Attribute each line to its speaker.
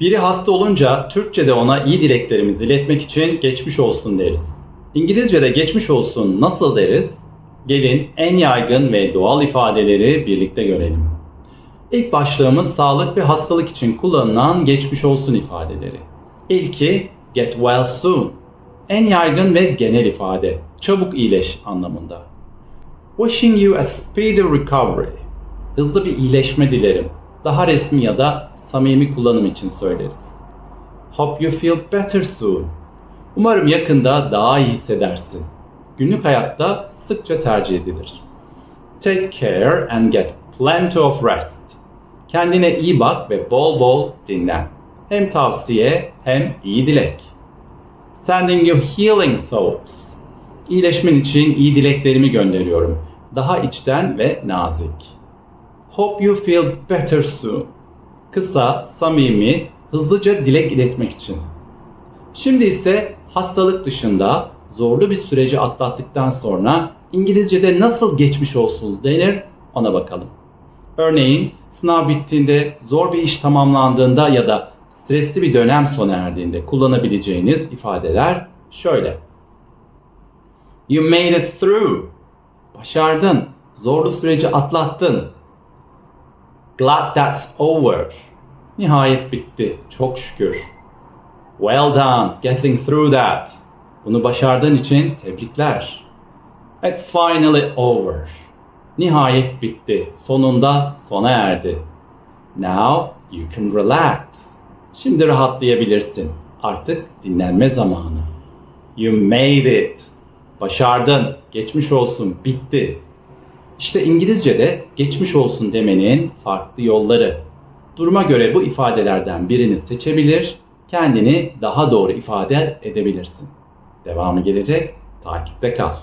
Speaker 1: Biri hasta olunca Türkçe'de ona iyi dileklerimizi iletmek için geçmiş olsun deriz. İngilizce'de geçmiş olsun nasıl deriz? Gelin en yaygın ve doğal ifadeleri birlikte görelim. İlk başlığımız sağlık ve hastalık için kullanılan geçmiş olsun ifadeleri. İlki get well soon. En yaygın ve genel ifade. Çabuk iyileş anlamında. Wishing you a speedy recovery. Hızlı bir iyileşme dilerim. Daha resmi ya da samimi kullanım için söyleriz. Hope you feel better soon. Umarım yakında daha iyi hissedersin. Günlük hayatta sıkça tercih edilir. Take care and get plenty of rest. Kendine iyi bak ve bol bol dinlen. Hem tavsiye hem iyi dilek. Sending you healing thoughts. İyileşmen için iyi dileklerimi gönderiyorum. Daha içten ve nazik. Hope you feel better soon. Kısa, samimi, hızlıca dilek iletmek için. Şimdi ise hastalık dışında zorlu bir süreci atlattıktan sonra İngilizce'de nasıl geçmiş olsun denir ona bakalım. Örneğin sınav bittiğinde, zor bir iş tamamlandığında ya da stresli bir dönem sona erdiğinde kullanabileceğiniz ifadeler şöyle. You made it through. Başardın. Zorlu süreci atlattın. Glad that's over. Nihayet bitti. Çok şükür. Well done getting through that. Bunu başardığın için tebrikler. It's finally over. Nihayet bitti. Sonunda sona erdi. Now you can relax. Şimdi rahatlayabilirsin. Artık dinlenme zamanı. You made it. Başardın. Geçmiş olsun. Bitti. İşte İngilizce'de geçmiş olsun demenin farklı yolları. Duruma göre bu ifadelerden birini seçebilir, kendini daha doğru ifade edebilirsin. Devamı gelecek, takipte kal.